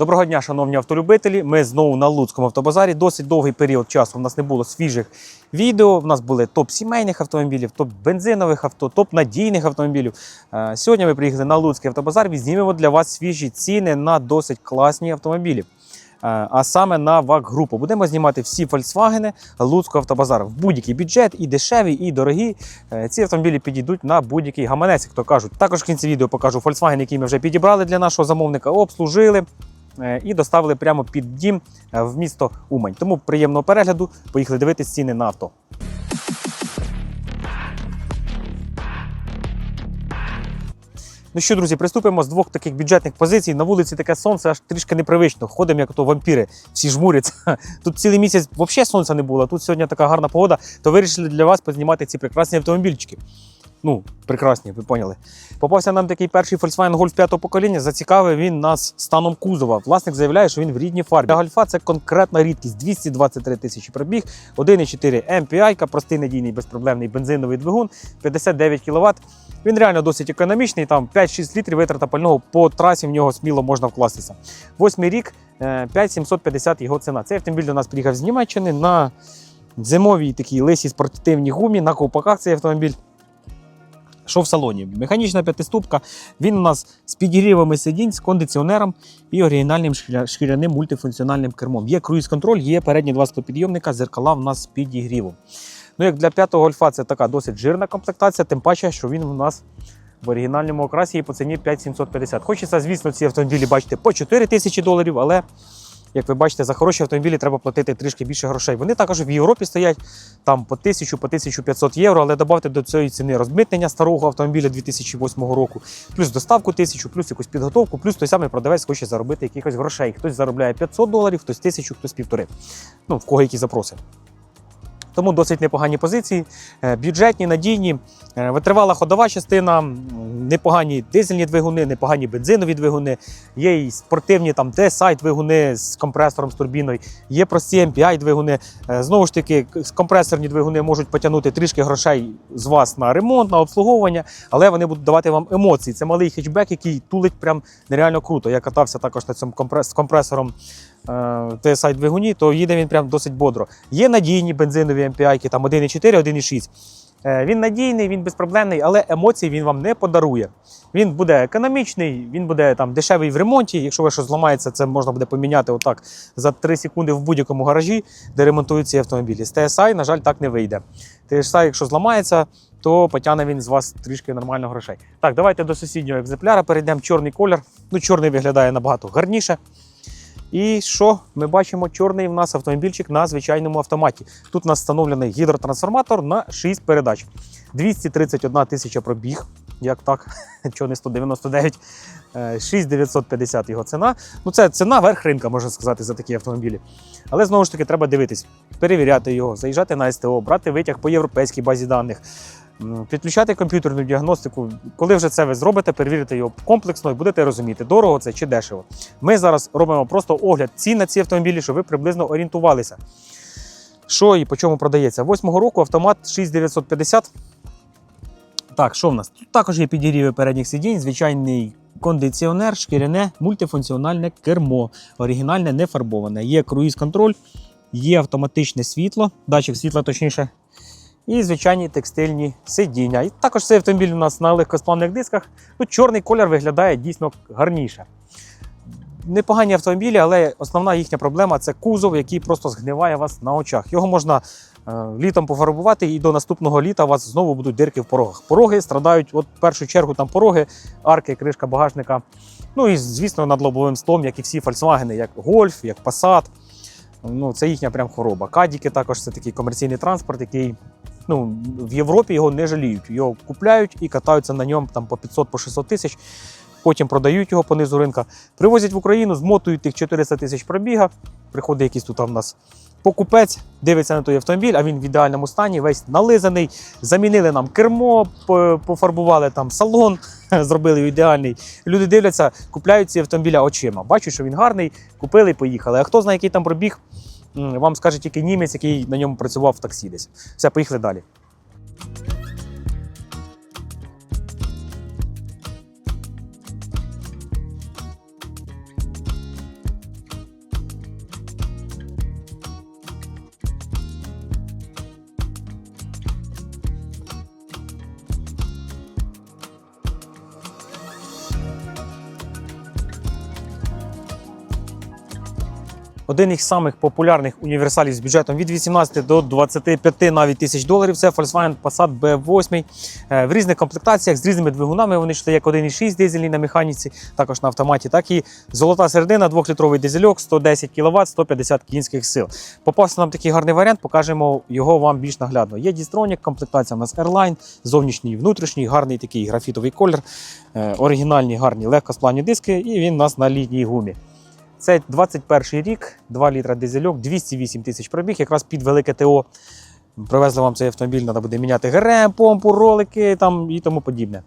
Доброго дня, шановні автолюбителі. Ми знову на Луцькому автобазарі. Досить довгий період часу у нас не було свіжих відео. У нас були топ сімейних автомобілів, топ бензинових авто, топ надійних автомобілів. Е, Сьогодні ми приїхали на Луцький автобазар. Візьмемо для вас свіжі ціни на досить класні автомобілі. Е, А саме на ВАК-групу. Будемо знімати всі Volkswagen Луцького автобазару в будь-який бюджет, і дешеві, і дорогі. Е, Ці автомобілі підійдуть на будь-який гаманець, як то кажуть. Також в кінці відео покажу Volkswagen, який ми вже підібрали для нашого замовника, обслужили і доставили прямо під дім е, в місто Умань. Тому приємного перегляду. Поїхали дивитися ціни на авто. Ну що, друзі, приступимо з двох таких бюджетних позицій. На вулиці таке сонце аж трішки непривично. Ходимо, як то вампіри, всі жмуряться. Тут цілий місяць взагалі сонця не було. Тут сьогодні така гарна погода, то вирішили для вас познімати ці прекрасні автомобільчики. Ну, прекрасні, ви поняли. Попався нам такий перший Volkswagen Golf 5 покоління. Зацікавив він нас станом кузова. Власник заявляє, що він в рідній фарбі. Для Гольфа це конкретна рідкість 223 тисячі пробіг, 1,4 MPI, простий надійний безпроблемний бензиновий двигун, 59 кВт. Він реально досить економічний. Там 5-6 літрів витрата пального по трасі в нього сміло можна вкластися. Восьмий рік е, 5750 його ціна. Цей автомобіль до нас приїхав з Німеччини на зимовій такій лисій спортивній гумі. На ковпаках цей автомобіль. Що в салоні? Механічна п'ятиступка. Він у нас з підігрівами сидінь, з кондиціонером і оригінальним шкіряним мультифункціональним кермом. Є круїз-контроль, є передні два склопідйомника, зеркала в нас з підігрівом. Ну, як для п'ятого гольфа це така досить жирна комплектація, тим паче, що він у нас в оригінальному окрасі і по ціні 5750. Хочеться, звісно, ці автомобілі бачити по 4 тисячі доларів, але як ви бачите, за хороші автомобілі треба платити трішки більше грошей. Вони також в Європі стоять там по 1000, по 1500 євро, але додавте до цієї ціни розмитнення старого автомобіля 2008 року, плюс доставку 1000, плюс якусь підготовку, плюс той самий продавець хоче заробити якихось грошей. Хтось заробляє 500 доларів, хтось 1000, хтось півтори. Ну, в кого які запроси. Тому досить непогані позиції, е, бюджетні, надійні, е, витривала ходова частина, непогані дизельні двигуни, непогані бензинові двигуни, є і спортивні там D-сайт двигуни з компресором з турбіною, є прості MPI двигуни. Е, Знову ж таки, компресорні двигуни можуть потягнути трішки грошей з вас на ремонт, на обслуговування, але вони будуть давати вам емоції. Це малий хетчбек, який тулить прям нереально круто. Я катався також на цьому компрес- з компресором TSI двигуні, то їде він прям досить бодро. Є надійні бензинові MPI, там 1,4, 1,6. Е, Він надійний, він безпроблемний, але емоцій він вам не подарує. Він буде економічний, він буде там дешевий в ремонті. Якщо ви щось зламається, це можна буде поміняти отак за 3 секунди в будь-якому гаражі, де ремонтують ці автомобілі. З TSI, на жаль, так не вийде. TSI, якщо зламається, то потягне він з вас трішки нормально грошей. Так, давайте до сусіднього екземпляра перейдемо. Чорний колір. Ну, чорний виглядає набагато гарніше. І що ми бачимо? Чорний в нас автомобільчик на звичайному автоматі. Тут у нас встановлений гідротрансформатор на 6 передач. 231 тисяча пробіг. Як так? Чого не 199? Е, 6950 його ціна. Ну, це ціна верх ринка, можна сказати, за такі автомобілі. Але знову ж таки треба дивитись, перевіряти його, заїжджати на СТО, брати витяг по європейській базі даних, підключати комп'ютерну діагностику. Коли вже це ви зробите, перевірите його комплексно і будете розуміти, дорого це чи дешево. Ми зараз робимо просто огляд цін на ці автомобілі, щоб ви приблизно орієнтувалися. Що і по чому продається? Восьмого року автомат 6950. Так, що в нас? Тут також є підігріви передніх сидінь, звичайний кондиціонер, шкіряне, мультифункціональне кермо, оригінальне, не фарбоване. Є круїз-контроль, є автоматичне світло, датчик світла точніше. І звичайні текстильні сидіння. І також цей автомобіль у нас на легкосплавних дисках. Ну, чорний колір виглядає дійсно гарніше. Непогані автомобілі, але основна їхня проблема це кузов, який просто згниває вас на очах. Його можна е, літом пофарбувати, і до наступного літа у вас знову будуть дирки в порогах. Пороги страдають, от в першу чергу там пороги, арки, кришка багажника. Ну і звісно, над лобовим склом, як і всі Volkswagen, як Golf, як Passat. Ну, це їхня прям хвороба. Кадіки також це такий комерційний транспорт, який ну, в Європі його не жаліють. Його купляють і катаються на ньому там по 500 по 600 тисяч. Потім продають його по низу ринка, привозять в Україну, змотують тих 400 тисяч пробіга. Приходить якийсь тут у нас покупець, дивиться на той автомобіль, а він в ідеальному стані, весь нализаний. Замінили нам кермо, пофарбували там салон, зробили його ідеальний. Люди дивляться, купляють ці автомобіля очима. Бачать, що він гарний, купили поїхали. А хто знає, який там пробіг, вам скаже тільки німець, який на ньому працював в таксі десь. Все, поїхали далі. Один із самих популярних універсалів з бюджетом від 18 до 25 навіть тисяч доларів. Це Volkswagen Passat B8 Е, в різних комплектаціях з різними двигунами. Вони йшли як 1,6 дизельний на механіці, також на автоматі, так і золота середина, 2-літровий дизельок, 110 кВт, 150 кінських сил. Попався нам такий гарний варіант, покажемо його вам більш наглядно. Є дістронік, комплектація у нас Airline, зовнішній і внутрішній, гарний такий графітовий колір, е, оригінальні гарні легкосплавні диски, і він у нас на літній гумі. Це 21 рік, 2 літра дизельок, 208 тисяч пробіг, якраз під велике ТО. Привезли вам цей автомобіль, треба буде міняти ГРМ, помпу, ролики там і тому подібне.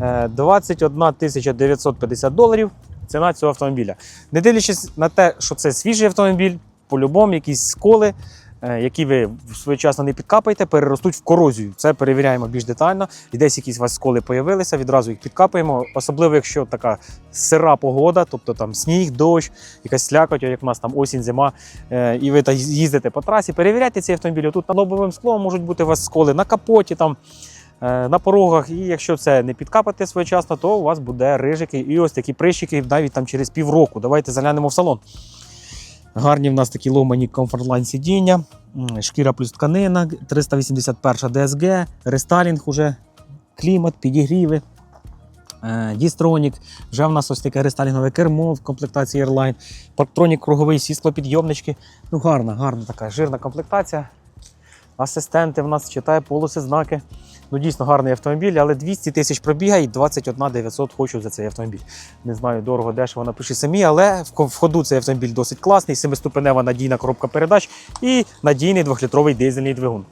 Е, 21 950 доларів ціна цього автомобіля. Не дивлячись на те, що це свіжий автомобіль, по-любому якісь сколи, е, які ви своєчасно не підкапаєте, переростуть в корозію. Це перевіряємо більш детально. І десь якісь у вас сколи появилися, відразу їх підкапаємо. Особливо, якщо така сира погода, тобто там сніг, дощ, якась слякоть, як у нас там осінь, зима, е, і ви та їздите по трасі, перевіряйте цей автомобіль. Тут над лобовим склом можуть бути у вас сколи на капоті, там, е, на порогах. І якщо це не підкапати своєчасно, то у вас буде рижики і ось такі прищики навіть там через півроку. Давайте заглянемо в салон. Гарні в нас такі ломані комфорт-лайн сидіння, шкіра плюс тканина, 381 DSG, рестайлінг уже, клімат, підігріви. Е, Дістронік, вже в нас ось таке рестайлінгове кермо в комплектації Airline, парктронік круговий, сіслопідйомнички. Ну, гарна, гарна така жирна комплектація. Асистенти в нас читає полоси, знаки. Ну, дійсно гарний автомобіль, але 200 тисяч пробіга і 21 900 хочу за цей автомобіль. Не знаю, дорого, дешево напиши самі, але в ходу цей автомобіль досить класний, семиступенева надійна коробка передач і надійний двохлітровий дизельний двигун.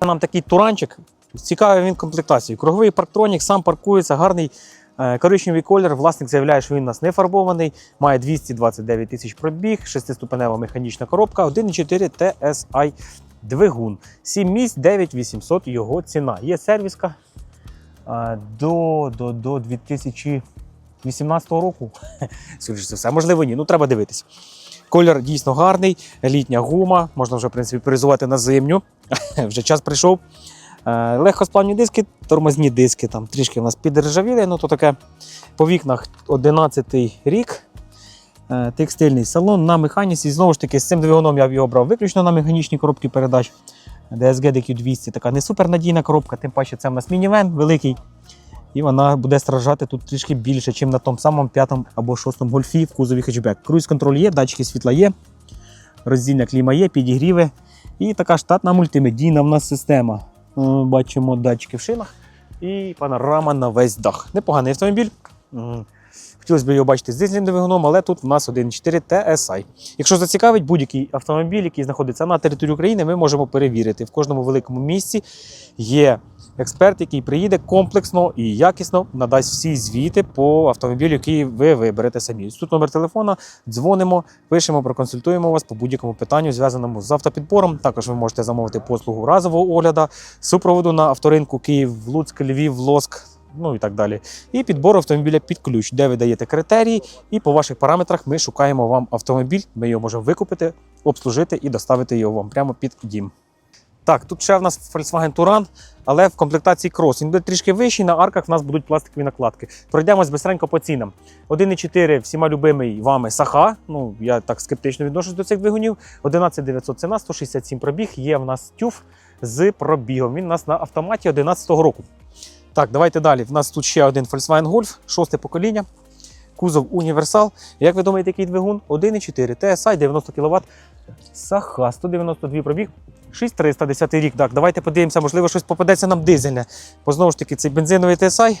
Нам такий туранчик. Цікавий він комплектацією. Круговий парктронік, сам паркується, гарний коричневий колір. Власник заявляє, що він у нас не фарбований, має 229 тисяч пробіг, шестиступенева механічна коробка, 1,4 TSI двигун. 7 місць, 9800 його ціна. Є сервіска е, до, до, до 2018 року. Скоріше все, можливо, ні. Ну, треба дивитися. Колір дійсно гарний, літня гума, можна вже в принципі перезувати на зимню. вже час прийшов. Е, Легкосплавні диски, тормозні диски, там трішки у нас підржавіли, ну то таке по вікнах 11 рік. Е, Текстильний салон на механіці. Знову ж таки, з цим двигуном я його брав виключно на механічній коробці передач. DSG DQ200 така не супернадійна коробка, тим паче це в нас мінівен великий. І вона буде страждати тут трішки більше, ніж на тому самому п'ятому або шостому гольфі в кузові хетчбек. Круїз контроль є, датчики світла є, роздільна кліма є, підігріви. І така штатна мультимедійна в нас система. Бачимо датчики в шинах і панорама на весь дах. Непоганий автомобіль. Хотілося б його бачити з дизельним двигуном, але тут в нас 1.4 TSI. Якщо зацікавить будь-який автомобіль, який знаходиться на території України, ми можемо перевірити. В кожному великому місці є експерт, який приїде комплексно і якісно надасть всі звіти по автомобілю, який ви виберете самі. Тут номер телефона, дзвонимо, пишемо, проконсультуємо вас по будь-якому питанню, зв'язаному з автопідбором. Також ви можете замовити послугу разового огляду, супроводу на авторинку Київ, Луцьк, Львів, Лоск. Ну і так далі. І підбор автомобіля під ключ, де ви даєте критерії, і по ваших параметрах ми шукаємо вам автомобіль. Ми його можемо викупити, обслужити і доставити його вам прямо під дім. Так, тут ще в нас Volkswagen Touran, але в комплектації Cross. Він буде трішки вищий, на арках в нас будуть пластикові накладки. Пройдемось бистренько по цінам. 1,4 всіма любимий вами Саха. Ну, я так скептично відношусь до цих двигунів. 11900 ціна, 167 пробіг. Є в нас тюф з пробігом. Він у нас на автоматі 11 року. Так, давайте далі. В нас тут ще один Volkswagen Golf, шосте покоління. Кузов універсал. Як ви думаєте, який двигун? 1,4 TSI 90 кВт. Саха, 192 пробіг. 6310 рік. Так, давайте подивимося, можливо, щось попадеться нам дизельне. Бо знову ж таки, цей бензиновий TSI.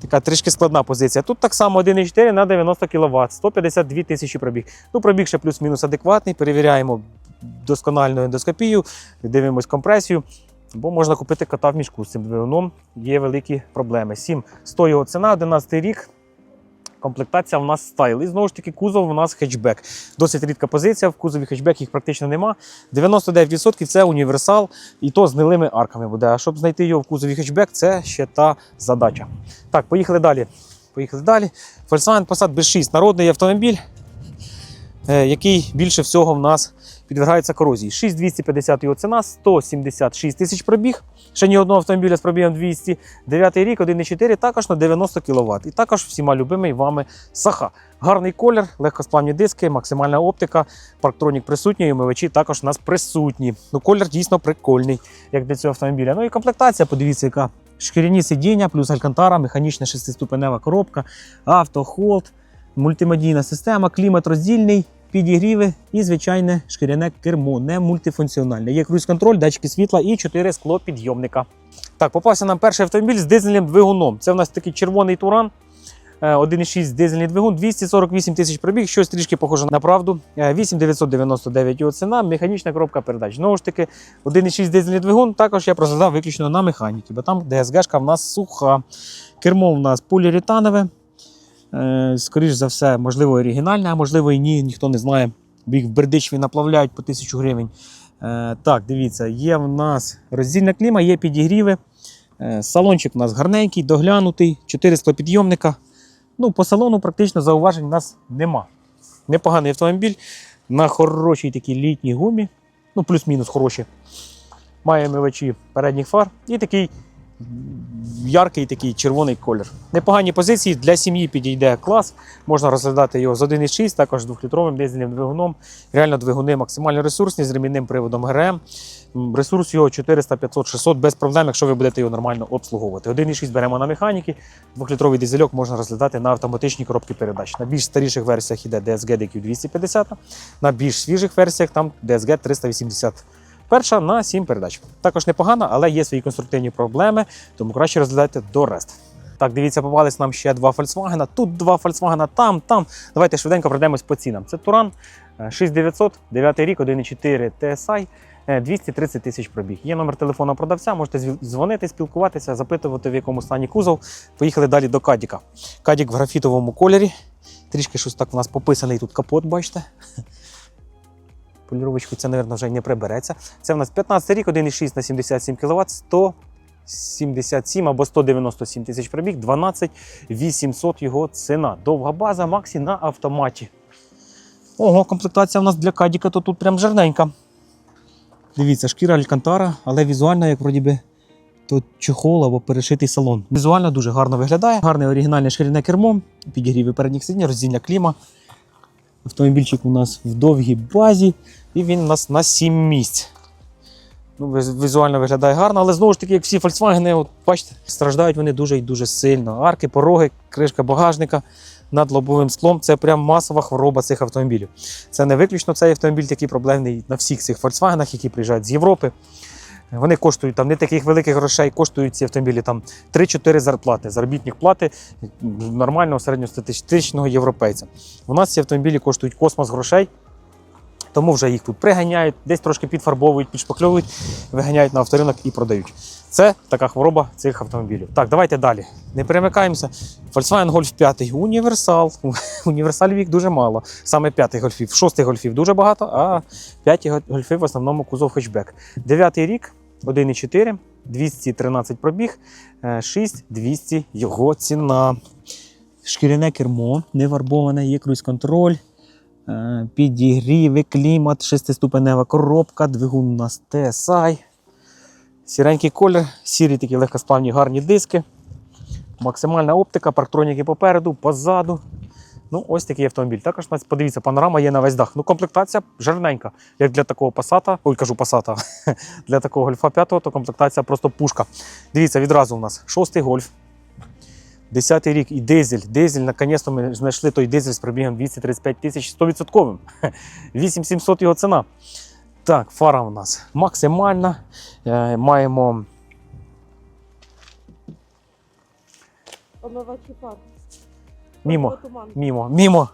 Така трішки складна позиція. Тут так само 1,4 на 90 кВт, 152 тисячі пробіг. Ну, пробіг ще плюс-мінус адекватний. Перевіряємо доскональну ендоскопію, дивимось компресію. Бо можна купити кота в мішку з цим двигуном. Є великі проблеми. 7 100 його ціна, 11 рік. Комплектація в нас стайл. І знову ж таки, кузов у нас хетчбек. Досить рідка позиція. В кузові хетчбек їх практично нема. 99% це універсал, і то з гнилими арками буде. А щоб знайти його в кузові хетчбек, це ще та задача. Так, поїхали далі. Поїхали далі. Volkswagen Passat B6 народний автомобіль, е, який більше всього в нас підвергається корозії. 6250 його ціна, 176 тисяч пробіг. Ще ні одного автомобіля з пробігом 200. 9 рік, 1,4, також на 90 кВт. І також всіма любимий вами Саха. Гарний колір, легкосплавні диски, максимальна оптика, парктронік присутній, і омивачі також у нас присутні. Ну, колір дійсно прикольний, як для цього автомобіля. Ну і комплектація, подивіться, яка шкіряні сидіння, плюс алькантара, механічна шестиступенева коробка, автохолд, мультимедійна система, клімат роздільний, підігріви і звичайне шкіряне кермо, не мультифункціональне. Є круїз-контроль, датчики світла і 4 склопідйомника. Так, попався нам перший автомобіль з дизельним двигуном. Це в нас такий червоний туран. Е, 1,6 дизельний двигун, 248 тисяч пробіг, щось трішки похоже на правду. Е, 8999 його ціна, механічна коробка передач. Знову ж таки, 1,6 дизельний двигун, також я розглядав виключно на механіки, бо там ДСГшка в нас суха. Кермо в нас поліуретанове. Е, Скоріш за все, можливо, оригінальне, а можливо і ні, ніхто не знає. Їх в Бердичеві наплавляють по 1000 гривень. Е, Так, дивіться, є в нас роздільна кліма, є підігріви. Е, Салончик у нас гарненький, доглянутий, 4 склопідйомника. Ну, по салону практично зауважень у нас нема. Непоганий автомобіль на хорошій такій літній гумі, ну плюс-мінус хороші. Має мивачі передніх фар і такий яркий такий червоний колір. Непогані позиції для сім'ї підійде клас. Можна розглядати його з 1,6, також з 2-літровим дизельним двигуном. Реально двигуни максимально ресурсні з ремінним приводом ГРМ. Ресурс його 400, 500, 600 без проблем, якщо ви будете його нормально обслуговувати. 1,6 беремо на механіки, 2-літровий дизельок можна розглядати на автоматичній коробці передач. На більш старіших версіях йде DSG DQ 250, на більш свіжих версіях там DSG 380. Перша на 7 передач. Також непогана, але є свої конструктивні проблеми, тому краще розглядайте до рест. Так, дивіться, попались нам ще два Volkswagen. Тут два Volkswagen, там, там. Давайте швиденько пройдемось по цінам. Це Туран е, 6900, 9 рік, 1,4 TSI, е, 230 тисяч пробіг. Є номер телефону продавця, можете дзвонити, спілкуватися, запитувати, в якому стані кузов. Поїхали далі до Кадіка. Кадік в графітовому кольорі. Трішки щось так у нас пописаний тут капот, бачите. Поліровочку це, мабуть, вже не прибереться. Це в нас 15 рік, 1,6 на 77 кВт, 177 або 197 тисяч пробіг, 12 800 його ціна. Довга база, Максі на автоматі. Ого, комплектація в нас для кадіка, то тут прям жирненька. Дивіться, шкіра Алькантара, але візуально, як вроді би, то чехол або перешитий салон. Візуально дуже гарно виглядає. Гарне оригінальне шкіряне кермо, підігріви передніх сидінь, роздільня кліма. Автомобільчик у нас в довгій базі, і він у нас на 7 місць. Ну, візуально виглядає гарно, але знову ж таки, як всі Volkswagen, от, бачите, страждають вони дуже і дуже сильно. Арки, пороги, кришка багажника над лобовим склом це прям масова хвороба цих автомобілів. Це не виключно цей автомобіль такий проблемний на всіх цих Volkswagen, які приїжджають з Європи. Вони коштують там не таких великих грошей, коштують ці автомобілі там 3-4 зарплати, заробітних плати нормального середньостатистичного європейця. У нас ці автомобілі коштують космос грошей, тому вже їх тут приганяють, десь трошки підфарбовують, підшпакльовують, виганяють на авторинок і продають. Це така хвороба цих автомобілів. Так, давайте далі. Не перемикаємося. Volkswagen Golf 5 універсал. Універсалів їх дуже мало. Саме п'ятий гольфів. Шостий гольфів дуже багато, а п'яті гольфи в основному кузов хетчбек. Дев'ятий рік, 1,4, 213 пробіг, е, 6200 його ціна. Шкіряне кермо, не варбоване, є круїз-контроль, е, підігріви, клімат, шестиступенева коробка, двигун у нас TSI. Сіренький колір, сірі такі легкосплавні гарні диски. Максимальна оптика, парктроніки попереду, позаду. Ну, ось такий автомобіль. Також подивіться, панорама є на весь дах. Ну, комплектація жирненька. Як для такого пасата, ой, кажу пасата, для такого гольфа 5, то комплектація просто пушка. Дивіться, відразу у нас шостий гольф. Десятий рік і дизель. Дизель, наконець-то ми знайшли той дизель з пробігом 235 тисяч 100%. 8700 його ціна. Так, фара у нас максимальна. Е, маємо Омивачі фар. мімо. Мімо, мімо.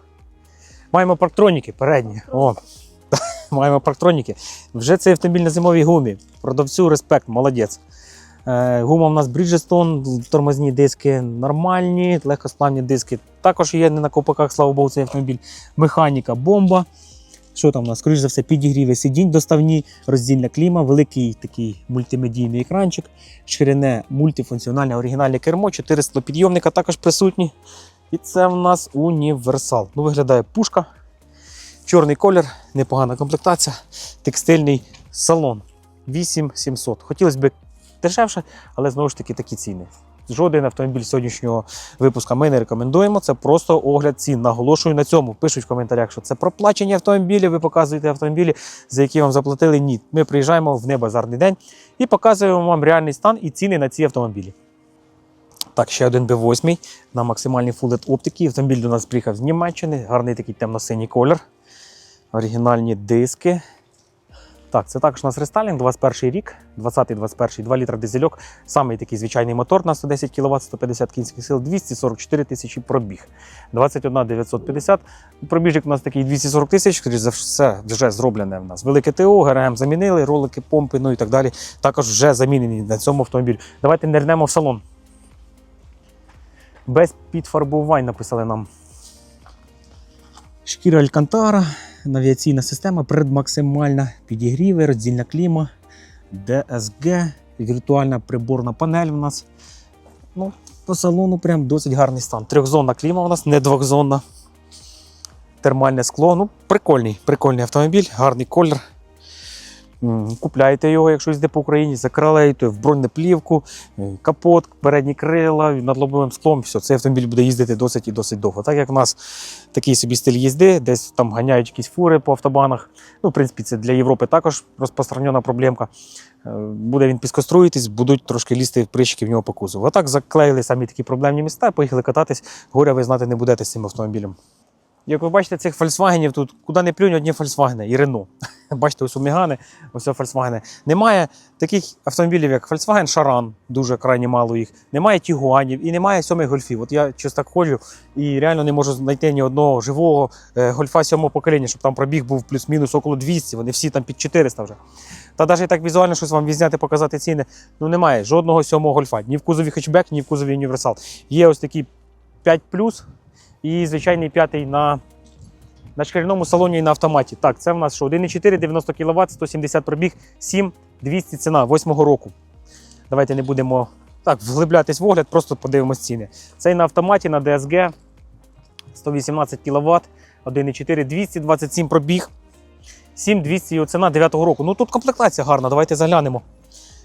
Маємо парктроніки передні. О, маємо парктроніки. Вже цей автомобіль на зимовій гумі. Продавцю респект, молодець. Е, гума у нас Bridgestone, тормозні диски нормальні, легкосплавні диски. Також є не на копаках, слава Богу, цей автомобіль. Механіка, бомба. Що там у нас? Скоріше за все, підігріви сидінь доставні, роздільна кліма, великий такий мультимедійний екранчик, ширине мультифункціональне оригінальне кермо, 400 підйомника також присутні. І це в нас універсал. Ну, виглядає пушка. Чорний колір, непогана комплектація, текстильний салон 8700. Хотілося б дешевше, але знову ж таки такі ціни. Жоден автомобіль сьогоднішнього випуска ми не рекомендуємо. Це просто огляд цін. Наголошую на цьому. Пишуть в коментарях, що це проплачені автомобілі. Ви показуєте автомобілі, за які вам заплатили. Ні. Ми приїжджаємо в небазарний день і показуємо вам реальний стан і ціни на ці автомобілі. Так, ще один B8 на максимальній Full LED оптики. Автомобіль до нас приїхав з Німеччини. Гарний такий темно-синій колір. Оригінальні диски. Так, це також у нас рестайлінг, 21 рік, 20-21, 2 літра дизельок. Самий такий звичайний мотор на 110 кВт, 150 кінських сил, 244 тисячі пробіг. 21 950. Пробіжик у нас такий 240 тисяч, скоріш за все, вже зроблене в нас. Велике ТО, ГРМ замінили, ролики, помпи, ну і так далі. Також вже замінені на цьому автомобілі. Давайте нирнемо в салон. Без підфарбувань написали нам. Шкіра Алькантара, навіаційна система, предмаксимальна, підігріви, роздільна кліма, DSG, віртуальна приборна панель у нас. Ну, по салону прям досить гарний стан. Трьохзонна кліма у нас, не двохзонна. Термальне скло. Ну, прикольний, прикольний автомобіль, гарний колір. М, Купляйте його, якщо йде по Україні, закралеєте в бронеплівку, е, капот, передні крила, над лобовим склом. Все, цей автомобіль буде їздити досить і досить довго. Так як в нас такий собі стиль їзди, десь там ганяють якісь фури по автобанах. Ну, в принципі, це для Європи також розпространена проблемка. Е, Буде він піскоструїтись, будуть трошки лізти прищики в нього по кузову. А так заклеїли самі такі проблемні міста, поїхали кататись. Горя ви знати не будете з цим автомобілем. Як ви бачите, цих Volkswagen тут куди не плюнь, одні Volkswagen і Renault. Бачите, ось у Мегани, ось Volkswagen. Немає таких автомобілів, як Volkswagen Charan, дуже крайні мало їх. Немає Тігуанів і немає сьомих гольфів. От я щось так ходжу і реально не можу знайти ні одного живого е, гольфа сьомого покоління, щоб там пробіг був плюс-мінус около 200, вони всі там під 400 вже. Та навіть так візуально щось вам відзняти, показати ціни. Ну немає жодного сьомого гольфа. Ні в кузові хетчбек, ні в кузові універсал. Є ось такі 5 і звичайний п'ятий на, на шкіряному салоні і на автоматі. Так, це в нас що? 1,4, 90 кВт, 170 пробіг, 7 200 ціна 8 року. Давайте не будемо так вглиблятись в огляд, просто подивимось ціни. Цей на автоматі на DSG 118 кВт, 1,4, 227 пробіг, 7200 його ціна 9-го року. Ну тут комплектація гарна, давайте заглянемо.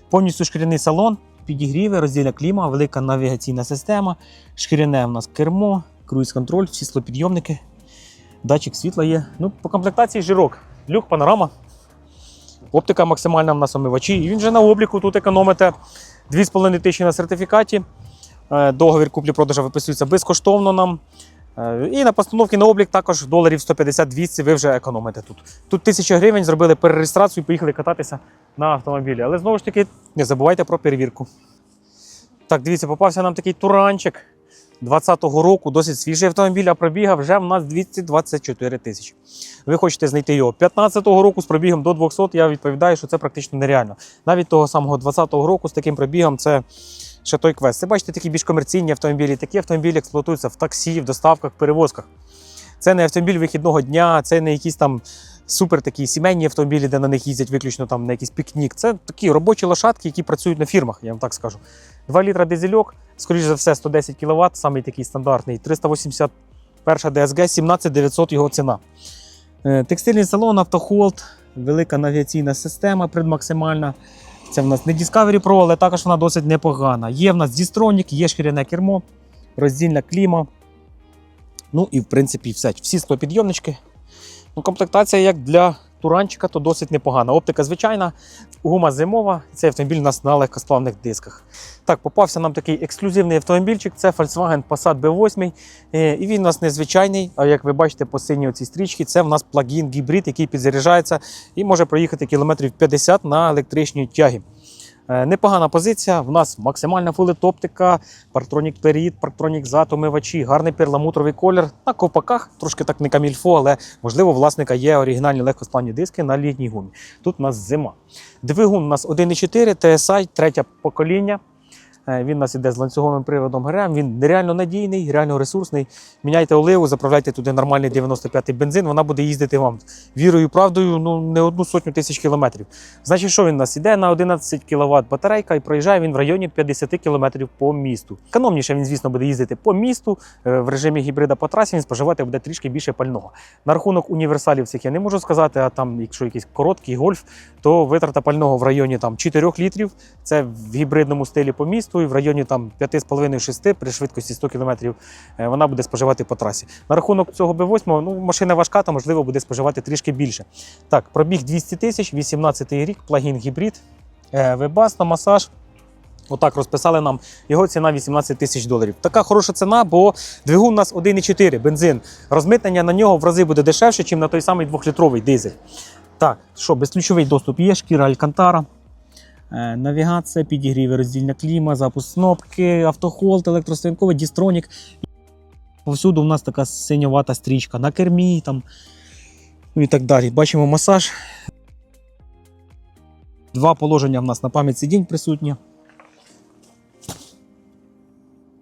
Повністю шкіряний салон, підігріви, роздільна кліма, велика навігаційна система, шкіряне в нас кермо, круїз-контроль, всі склопідйомники, датчик світла є. Ну, по комплектації жирок, люк, панорама. Оптика максимальна в нас омивачі. І він вже на обліку тут економите 2,5 тисячі на сертифікаті. Е, Договір куплі-продажу виписується безкоштовно нам. Е, І на постановки на облік також доларів 150-200 ви вже економите тут. Тут 1000 гривень зробили перереєстрацію і поїхали кататися на автомобілі. Але знову ж таки, не забувайте про перевірку. Так, дивіться, попався нам такий туранчик 20-го року, досить свіжий автомобіль, а пробіга вже в нас 224 тисячі. Ви хочете знайти його 15-го року з пробігом до 200, я відповідаю, що це практично нереально. Навіть того самого 20-го року з таким пробігом це ще той квест. Це бачите такі більш комерційні автомобілі. Такі автомобілі експлуатуються в таксі, в доставках, перевозках. Це не автомобіль вихідного дня, це не якісь там супер такі сімейні автомобілі, де на них їздять виключно там на якийсь пікнік. Це такі робочі лошадки, які працюють на фірмах, я вам так скажу. 2 літра дизельок, скоріш за все, 110 кВт, самий такий стандартний, 381 DSG, 17900 його ціна. Е, Текстильний салон, автохолд, велика навігаційна система предмаксимальна. Це в нас не Discovery Pro, але також вона досить непогана. Є в нас Дістронік, є шкіряне кермо, роздільна кліма. Ну і в принципі все. Всі склопідйомнички. Ну, комплектація як для туранчика, то досить непогана. Оптика звичайна, гума зимова. Цей автомобіль у нас на легкосплавних дисках. Так, попався нам такий ексклюзивний автомобільчик. Це Volkswagen Passat B8. Е, І він у нас незвичайний. А як ви бачите по синій оцій стрічці, це в нас плагін гібрид, який підзаряджається і може проїхати кілометрів 50 на електричній тягі. Е, Непогана позиція. В нас максимальна фулетоптика, парктронік перід, парктронік зад, омивачі, гарний перламутровий колір. На ковпаках, трошки так не камільфо, але можливо у власника є оригінальні легкосплавні диски на літній гумі. Тут у нас зима. Двигун у нас 1,4 TSI, третє покоління. Е, Він у нас іде з ланцюговим приводом ГРМ. Він нереально надійний, реально ресурсний. Міняйте оливу, заправляйте туди нормальний 95-й бензин. Вона буде їздити вам вірою правдою ну, не одну сотню тисяч кілометрів. Значить, що він у нас іде на 11 кВт батарейка і проїжджає він в районі 50 км по місту. Економніше він, звісно, буде їздити по місту е, в режимі гібрида по трасі. Він споживати буде трішки більше пального. На рахунок універсалів цих я не можу сказати, а там, якщо якийсь короткий гольф, то витрата пального в районі там 4 літрів. Це в гібридному стилі по місту, і в районі там 5,5-6 при швидкості 100 км е, вона буде споживати по трасі. На рахунок цього B8, ну машина важка, то можливо буде споживати трішки більше. Так, пробіг 200 тисяч, 18 рік, плагін гібрид, е, вебас на масаж. Отак розписали нам. Його ціна 18 тисяч доларів. Така хороша ціна, бо двигун у нас 1,4 бензин. Розмитнення на нього в рази буде дешевше, ніж на той самий 2-літровий дизель. Так, що, безключовий доступ є, шкіра Алькантара. Е, Навігація, підігріви, роздільна кліма, запуск кнопки, автохолд, електростоянковий, дістронік. Повсюду у нас така синьовата стрічка на кермі там, ну і так далі. Бачимо масаж. Два положення в нас на пам'ять сидінь присутні.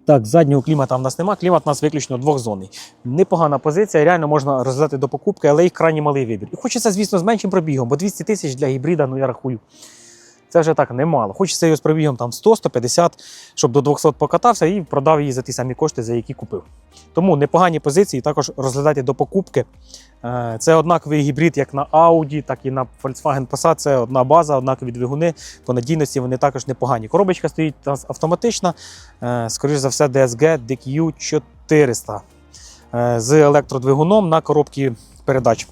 Так, заднього клімата в нас нема. Клімат у нас виключно двохзонний. Непогана позиція, реально можна розглядати до покупки, але їх крайні малий вибір. І хочеться, звісно, з меншим пробігом, бо 200 тисяч для гібрида, ну я рахую. Це вже так немало. Хочеться його з пробігом там 100-150, щоб до 200 покатався і продав її за ті самі кошти, за які купив. Тому непогані позиції також розглядати до покупки. Е, Це однаковий гібрид як на Audi, так і на Volkswagen Passat. Це одна база, однакові двигуни. По надійності вони також непогані. Коробочка стоїть автоматична, е, скоріш за все, DSG DQ 400 е, з електродвигуном на коробці передач.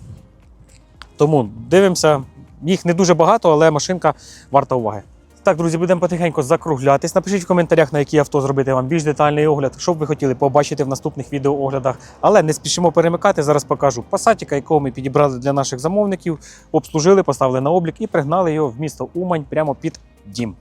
Тому дивимося. Їх не дуже багато, але машинка варта уваги. Так, друзі, будемо потихеньку закруглятись. Напишіть в коментарях, на які авто зробити вам більш детальний огляд, що б ви хотіли побачити в наступних відеооглядах. Але не спішимо перемикати. Зараз покажу пасатіка, якого ми підібрали для наших замовників, обслужили, поставили на облік і пригнали його в місто Умань прямо під дім.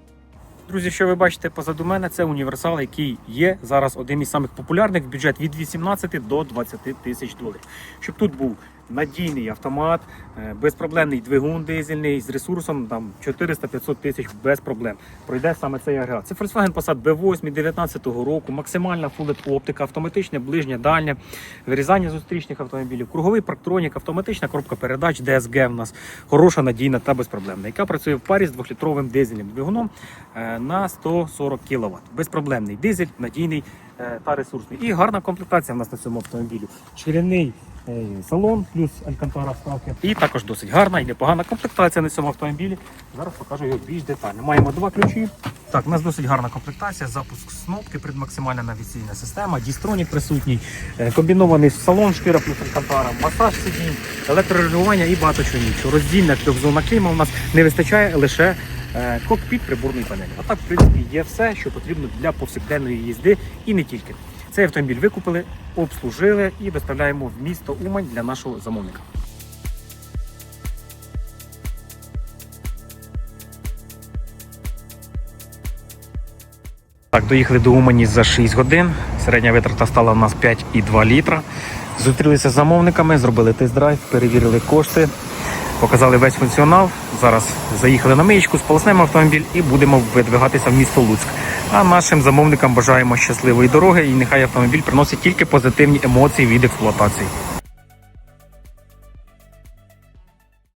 Друзі, що ви бачите позаду мене, це універсал, який є зараз одним із самих популярних. Бюджет від 18 до 20 тисяч доларів. Щоб тут був надійний автомат, е, безпроблемний двигун дизельний з ресурсом там 400-500 тисяч без проблем. Пройде саме цей агрегат. Це Volkswagen Passat B8 19 року, максимальна LED оптика, автоматичне ближнє дальнє, вирізання зустрічних автомобілів, круговий парктронік, автоматична коробка передач DSG в нас хороша, надійна та безпроблемна, яка працює в парі з 2-літровим дизельним двигуном е, на 140 кВт. Безпроблемний дизель, надійний е, та ресурсний. І гарна комплектація в нас на цьому автомобілі. Шкіряний е, салон, плюс алькантара вставки. І також досить гарна і непогана комплектація на цьому автомобілі. Зараз покажу його більш детально. Маємо два ключі. Так, у нас досить гарна комплектація, запуск з кнопки, предмаксимальна навігаційна система, дістронік присутній, е, комбінований салон, шкіра плюс алькантара, масаж сидінь, електрорегулювання і багато чого іншого. Роздільна трьохзонна кліма у нас не вистачає лише е, кокпіт приборної панелі. А так, в принципі, є все, що потрібно для повсякденної їзди і не тільки. Цей автомобіль викупили, обслужили і доставляємо в місто Умань для нашого замовника. Так, доїхали до Умані за 6 годин. Середня витрата стала у нас 5,2 літра. Зустрілися з замовниками, зробили тест-драйв, перевірили кошти, показали весь функціонал. Зараз заїхали на миєчку, сполоснемо автомобіль і будемо видвигатися в місто Луцьк. А нашим замовникам бажаємо щасливої дороги і нехай автомобіль приносить тільки позитивні емоції від експлуатації.